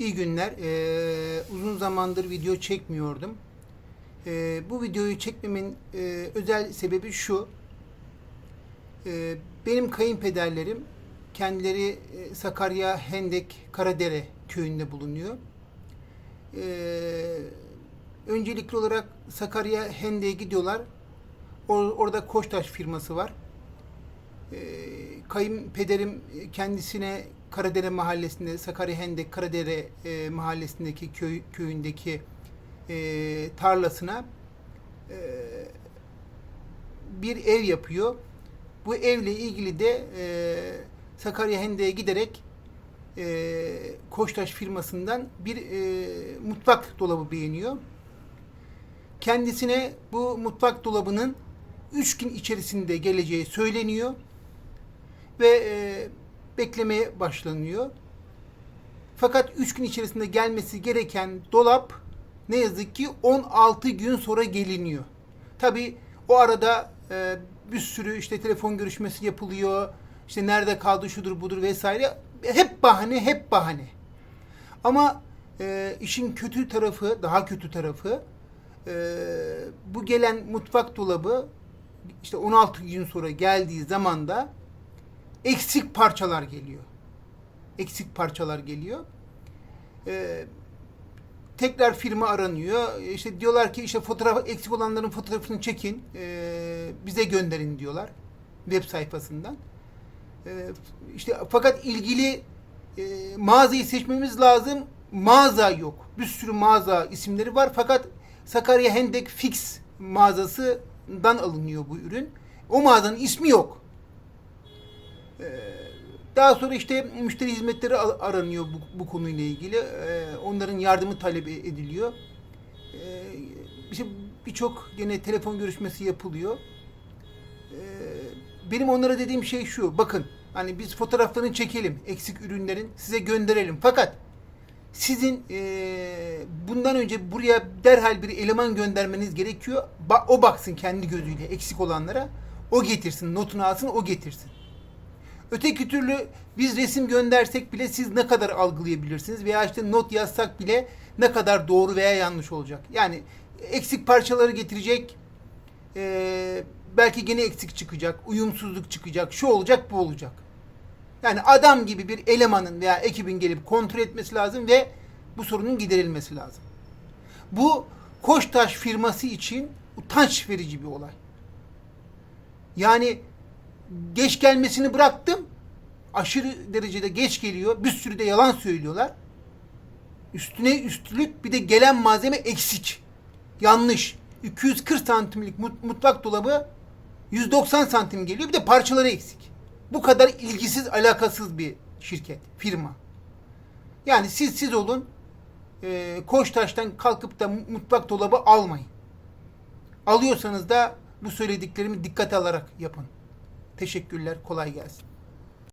İyi günler. Ee, uzun zamandır video çekmiyordum. Ee, bu videoyu çekmemin e, özel sebebi şu. Ee, benim kayınpederlerim kendileri e, Sakarya Hendek Karadere köyünde bulunuyor. Ee, öncelikli olarak Sakarya Hendek'e gidiyorlar. Or- orada Koçtaş firması var. Ee, kayınpederim kendisine Karadere mahallesinde, Sakarya Hendek Karadere e, mahallesindeki köy köyündeki e, tarlasına e, bir ev yapıyor. Bu evle ilgili de e, Sakarya Hendek'e giderek e, Koçtaş firmasından bir e, mutfak dolabı beğeniyor. Kendisine bu mutfak dolabının 3 gün içerisinde geleceği söyleniyor ve e, beklemeye başlanıyor. Fakat 3 gün içerisinde gelmesi gereken dolap ne yazık ki 16 gün sonra geliniyor. Tabi o arada e, bir sürü işte telefon görüşmesi yapılıyor. İşte nerede kaldı şudur budur vesaire. Hep bahane, hep bahane. Ama e, işin kötü tarafı, daha kötü tarafı e, bu gelen mutfak dolabı işte 16 gün sonra geldiği zaman da eksik parçalar geliyor. Eksik parçalar geliyor. Ee, tekrar firma aranıyor. İşte diyorlar ki işte fotoğraf eksik olanların fotoğrafını çekin, ee, bize gönderin diyorlar web sayfasından. Ee, işte fakat ilgili e, mağazayı seçmemiz lazım. Mağaza yok. Bir sürü mağaza isimleri var fakat Sakarya Hendek Fix mağazasından alınıyor bu ürün. O mağazanın ismi yok. Daha sonra işte müşteri hizmetleri aranıyor bu, bu konuyla ilgili. Ee, onların yardımı talep e- ediliyor. Ee, işte birçok gene telefon görüşmesi yapılıyor. Ee, benim onlara dediğim şey şu. Bakın hani biz fotoğraflarını çekelim. Eksik ürünlerin size gönderelim. Fakat sizin eee, bundan önce buraya derhal bir eleman göndermeniz gerekiyor. Ba- o baksın kendi gözüyle eksik olanlara. O getirsin, notunu alsın, o getirsin. Öteki türlü biz resim göndersek bile siz ne kadar algılayabilirsiniz veya işte not yazsak bile ne kadar doğru veya yanlış olacak. Yani eksik parçaları getirecek, eee, belki gene eksik çıkacak, uyumsuzluk çıkacak, şu olacak, bu olacak. Yani adam gibi bir elemanın veya ekibin gelip kontrol etmesi lazım ve bu sorunun giderilmesi lazım. Bu Koçtaş firması için utanç verici bir olay. Yani geç gelmesini bıraktım. Aşırı derecede geç geliyor. Bir sürü de yalan söylüyorlar. Üstüne üstlük bir de gelen malzeme eksik. Yanlış. 240 santimlik mut- mutfak dolabı 190 santim geliyor. Bir de parçaları eksik. Bu kadar ilgisiz, alakasız bir şirket, firma. Yani siz siz olun. E, Koçtaş'tan kalkıp da mutfak dolabı almayın. Alıyorsanız da bu söylediklerimi dikkate alarak yapın. Teşekkürler. Kolay gelsin.